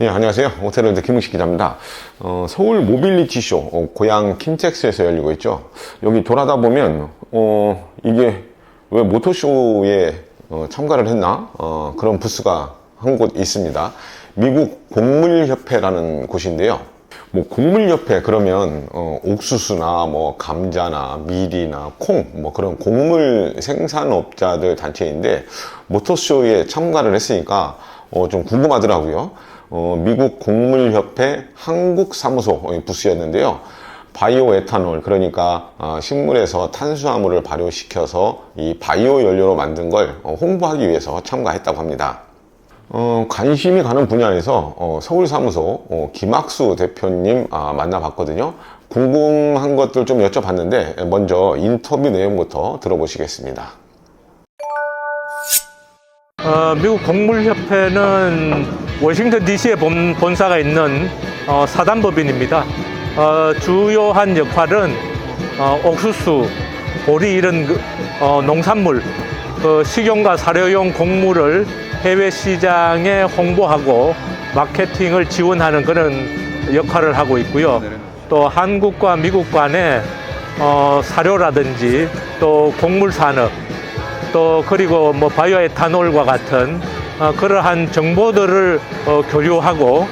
예, 안녕하세요. 호텔랜드 김웅식 기자입니다. 어, 서울 모빌리티 쇼, 어, 고향 킨텍스에서 열리고 있죠. 여기 돌아다 보면, 어, 이게 왜 모토쇼에 어, 참가를 했나? 어, 그런 부스가 한 곳 있습니다. 미국 곡물협회라는 곳인데요. 뭐 곡물협회 그러면 어, 옥수수나 뭐 감자나 밀이나 콩 뭐 그런 곡물 생산업자들 단체인데 모터쇼에 참가를 했으니까 어, 좀 궁금하더라고요. 어, 미국 곡물협회 한국사무소 어, 부스였는데요. 바이오 에탄올 그러니까 어, 식물에서 탄수화물을 발효시켜서 이 바이오 연료로 만든 걸 어, 홍보하기 위해서 참가했다고 합니다. 어, 관심이 가는 분야에서 어, 서울사무소 어, 김학수 대표님 아, 만나봤거든요. 궁금한 것들 좀 여쭤봤는데 먼저 인터뷰 내용부터 들어보시겠습니다. 어, 미국 곡물협회는 워싱턴 DC에 본, 본사가 있는 어, 사단법인입니다. 어, 주요한 역할은 어, 옥수수, 보리 이런 그, 어, 농산물, 그 식용과 사료용 곡물을 해외 시장에 홍보하고 마케팅을 지원하는 그런 역할을 하고 있고요. 또 한국과 미국 간에 어, 사료라든지 또 곡물 산업 또 그리고 뭐 바이오 에탄올과 같은 어, 그러한 정보들을 어, 교류하고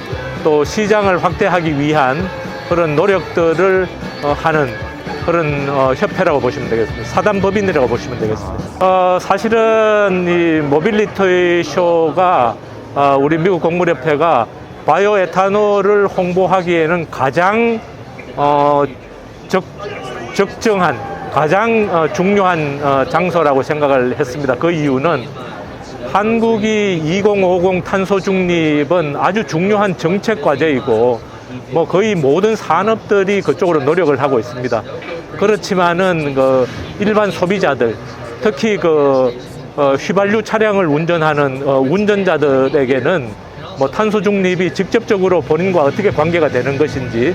또 시장을 확대하기 위한 그런 노력들을 어, 하는 그런 어, 협회라고 보시면 되겠습니다. 사단법인이라고 보시면 되겠습니다. 어, 사실은 이 모빌리티 쇼가 어, 우리 미국 곡물협회가 바이오 에탄올을 홍보하기에는 가장 어, 적, 적정한 가장 어, 중요한 어, 장소라고 생각을 했습니다. 그 이유는 한국이 2050 탄소 중립은 아주 중요한 정책 과제이고 뭐 거의 모든 산업들이 그쪽으로 노력을 하고 있습니다. 그렇지만은 그 일반 소비자들 특히 그 어, 휘발유 차량을 운전하는 어, 운전자들에게는 뭐 탄소 중립이 직접적으로 본인과 어떻게 관계가 되는 것인지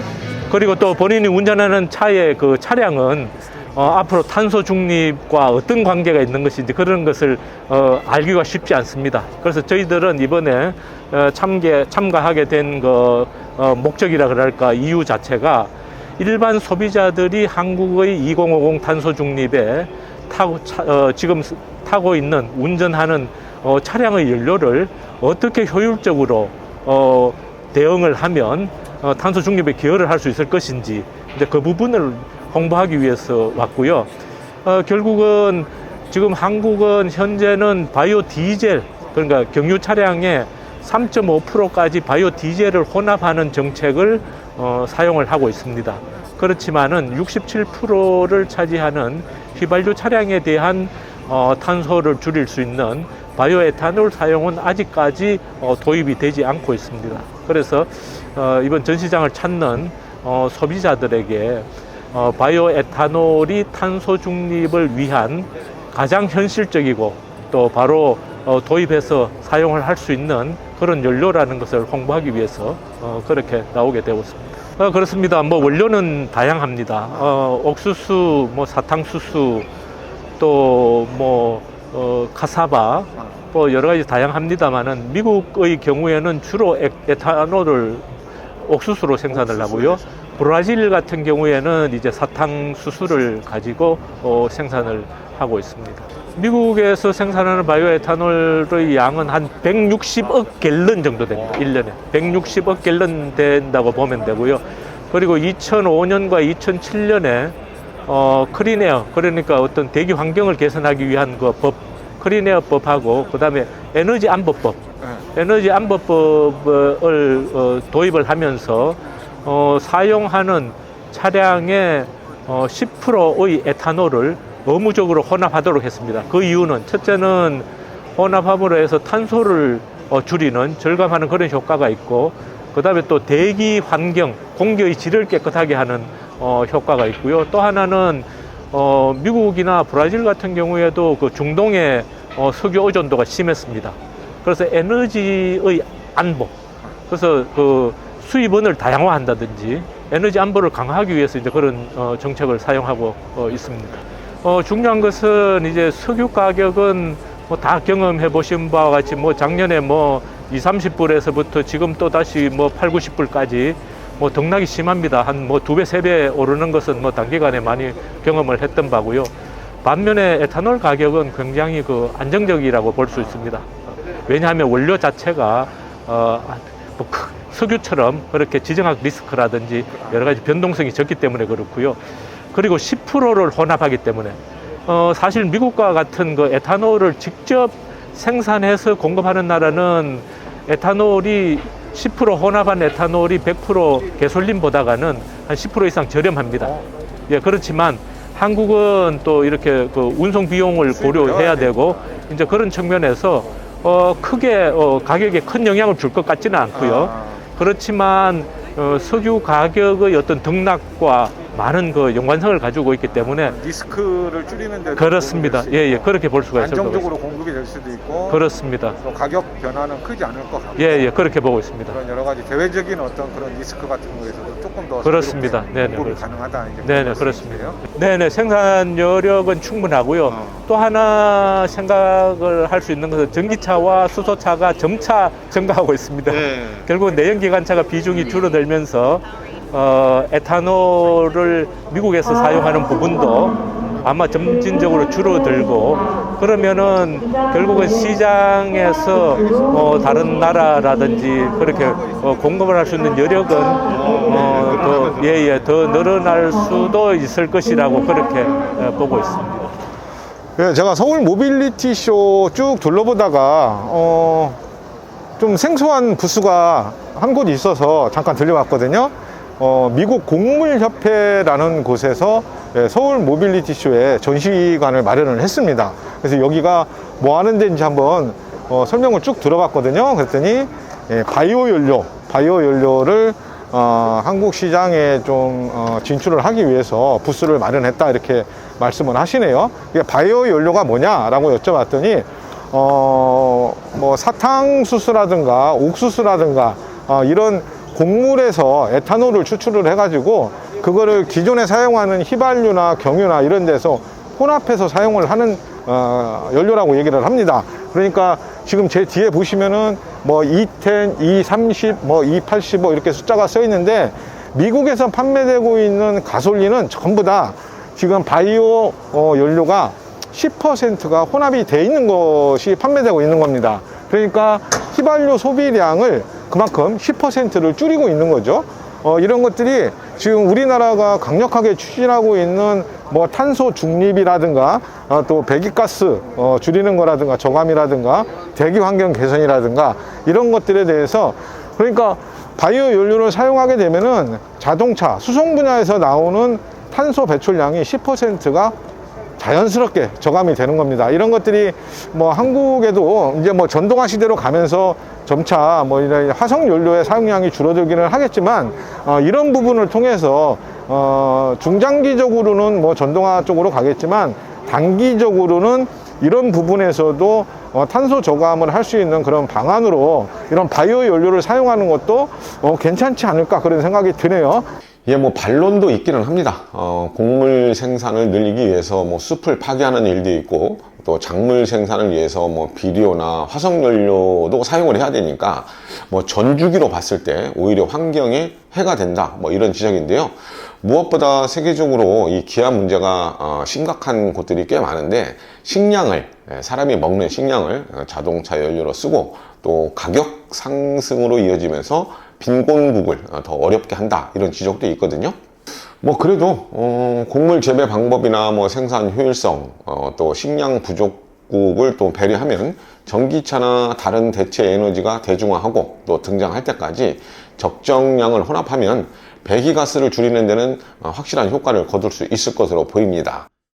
그리고 또 본인이 운전하는 차의 그 차량은 어, 앞으로 탄소 중립과 어떤 관계가 있는 것인지 그런 것을 어, 알기가 쉽지 않습니다. 그래서 저희들은 이번에 어, 참게, 참가하게 된 그, 어, 목적이라 그럴까 이유 자체가 일반 소비자들이 한국의 2050 탄소 중립에 타고 차- 어, 지금 스- 타고 있는 운전하는 어, 차량의 연료를 어떻게 효율적으로 어, 대응을 하면 어, 탄소 중립에 기여를 할 수 있을 것인지 이제 그 부분을 홍보하기 위해서 왔고요. 어, 결국은 지금 한국은 현재는 바이오 디젤 그러니까 경유 차량의 3.5%까지 바이오 디젤을 혼합하는 정책을 어, 사용을 하고 있습니다. 그렇지만은 67%를 차지하는 휘발유 차량에 대한 어, 탄소를 줄일 수 있는 바이오 에탄올 사용은 아직까지 어, 도입이 되지 않고 있습니다. 그래서 어, 이번 전시장을 찾는 어, 소비자들에게 어, 바이오 에탄올이 탄소 중립을 위한 가장 현실적이고 또 바로 어, 도입해서 사용을 할 수 있는 그런 연료라는 것을 홍보하기 위해서 어, 그렇게 나오게 되었습니다. 어, 그렇습니다. 뭐 원료는 다양합니다. 어, 옥수수, 뭐 사탕수수, 또 뭐 어, 카사바, 뭐 여러 가지 다양합니다만은 미국의 경우에는 주로 에, 에탄올을 옥수수로 생산을 하고요. 브라질 같은 경우에는 이제 사탕수수를 가지고 어, 생산을 하고 있습니다. 미국에서 생산하는 바이오 에탄올의 양은 한 160억 갤런 정도 됩니다. 1년에. 160억 갤런 된다고 보면 되고요. 그리고 2005년과 2007년에 어, 크린에어, 그러니까 어떤 대기 환경을 개선하기 위한 그 법, 크린에어법하고 그 다음에 에너지 안보법, 에너지 안보법을 어, 도입을 하면서 어, 사용하는 차량의 어, 10%의 에탄올을 의무적으로 혼합하도록 했습니다. 그 이유는 첫째는 혼합함으로 해서 탄소를 어, 줄이는 절감하는 그런 효과가 있고 그 다음에 또 대기 환경, 공기의 질을 깨끗하게 하는 어, 효과가 있고요. 또 하나는 어, 미국이나 브라질 같은 경우에도 그 중동의 어, 석유 의존도가 심했습니다. 그래서 에너지의 안보, 그래서 그 수입원을 다양화한다든지 에너지 안보를 강화하기 위해서 이제 그런 어, 정책을 사용하고 어, 있습니다. 어, 중요한 것은 이제 석유 가격은 뭐 다 경험해 보신 바와 같이 뭐 작년에 뭐 2, 30불에서부터 지금 또 다시 뭐 8, 90불까지 뭐 등락이 심합니다. 한 뭐 두 배, 세 배 오르는 것은 뭐 단기간에 많이 경험을 했던 바고요. 반면에 에탄올 가격은 굉장히 그 안정적이라고 볼 수 있습니다. 왜냐하면 원료 자체가 어, 뭐 크- 석유처럼 그렇게 지정학 리스크라든지 여러 가지 변동성이 적기 때문에 그렇고요. 그리고 10%를 혼합하기 때문에 어, 사실 미국과 같은 그 에탄올을 직접 생산해서 공급하는 나라는 에탄올이 10% 혼합한 에탄올이 100% 개솔린보다가는 한 10% 이상 저렴합니다. 예, 그렇지만 한국은 또 이렇게 그 운송 비용을 고려해야 되고 이제 그런 측면에서 어, 크게 어, 가격에 큰 영향을 줄 것 같지는 않고요. 아. 그렇지만 어, 석유 가격의 어떤 등락과 많은 그 연관성을 가지고 있기 때문에 리스크를 줄이는 데 그렇습니다. 예, 예, 그렇게 볼 수가 같습니다. 안정적으로 공급이 될 수도 있고 그렇습니다. 또 가격 변화는 크지 않을 것 같고 예, 예, 그렇게 보고 있습니다. 그런 여러 가지 대외적인 어떤 그런 리스크 같은 거에서도 조금 더 그렇습니다. 네네, 공급이 그렇습니다. 가능하다 이제 네네, 그런 그렇습니다. 말씀이세요? 네네, 생산 여력은 충분하고요. 어. 또 하나 생각을 할 수 있는 것은 전기차와 수소차가 점차 증가하고 있습니다. 네. 결국 내연기관차가 비중이 줄어들면서 어, 에탄올을 미국에서 사용하는 부분도 아마 점진적으로 줄어들고 그러면은 결국은 시장에서 어, 다른 나라라든지 그렇게 어, 공급을 할 수 있는 여력은 어, 더, 예, 예, 더 늘어날 수도 있을 것이라고 그렇게 어, 보고 있습니다. 예, 제가 서울 모빌리티 쇼 쭉 둘러보다가 어, 좀 생소한 부스가 한 곳 있어서 잠깐 들려왔거든요. 어, 미국 곡물협회라는 곳에서 예, 서울 모빌리티 쇼에 전시관을 마련을 했습니다. 그래서 여기가 뭐 하는 데인지 한번 어, 설명을 쭉 들어봤거든요. 그랬더니 예, 바이오 연료, 바이오 연료를 어, 한국 시장에 좀 어, 진출을 하기 위해서 부스를 마련했다 이렇게 말씀을 하시네요. 이게 바이오 연료가 뭐냐라고 여쭤봤더니 어, 뭐 사탕수수라든가 옥수수라든가 어, 이런 곡물에서 에탄올을 추출을 해가지고 그거를 기존에 사용하는 휘발유나 경유나 이런 데서 혼합해서 사용을 하는 어, 연료라고 얘기를 합니다. 그러니까 지금 제 뒤에 보시면은 뭐 E10, E30, 뭐 E85 이렇게 숫자가 써 있는데 미국에서 판매되고 있는 가솔린은 전부 다 지금 바이오 어, 연료가 10%가 혼합이 돼 있는 것이 판매되고 있는 겁니다. 그러니까 휘발유 소비량을 그만큼 10%를 줄이고 있는 거죠. 어, 이런 것들이 지금 우리나라가 강력하게 추진하고 있는 뭐 탄소 중립이라든가 어, 또 배기가스 어, 줄이는 거라든가 저감이라든가 대기 환경 개선이라든가 이런 것들에 대해서 그러니까 바이오 연료를 사용하게 되면은 자동차 수송 분야에서 나오는 탄소 배출량이 10%가 자연스럽게 저감이 되는 겁니다. 이런 것들이 뭐 한국에도 이제 뭐 전동화 시대로 가면서 점차 뭐 이런 화석 연료의 사용량이 줄어들기는 하겠지만 어, 이런 부분을 통해서 어, 중장기적으로는 뭐 전동화 쪽으로 가겠지만 단기적으로는 이런 부분에서도 어, 탄소 저감을 할 수 있는 그런 방안으로 이런 바이오 연료를 사용하는 것도 어, 괜찮지 않을까 그런 생각이 드네요. 예, 뭐 반론도 있기는 합니다. 어, 곡물 생산을 늘리기 위해서 뭐 숲을 파괴하는 일도 있고 또 작물 생산을 위해서 뭐 비료나 화석 연료도 사용을 해야 되니까 뭐 전주기로 봤을 때 오히려 환경에 해가 된다. 뭐 이런 지적인데요. 무엇보다 세계적으로 이 기아 문제가 어, 심각한 곳들이 꽤 많은데 식량을 예, 사람이 먹는 식량을 어, 자동차 연료로 쓰고 또 가격 상승으로 이어지면서 빈곤국을 어, 더 어렵게 한다 이런 지적도 있거든요. 뭐 그래도 어, 곡물 재배 방법이나 뭐 생산 효율성 어, 또 식량 부족국을 또 배려하면 전기차나 다른 대체 에너지가 대중화하고 또 등장할 때까지 적정량을 혼합하면 배기가스를 줄이는 데는 어, 확실한 효과를 거둘 수 있을 것으로 보입니다.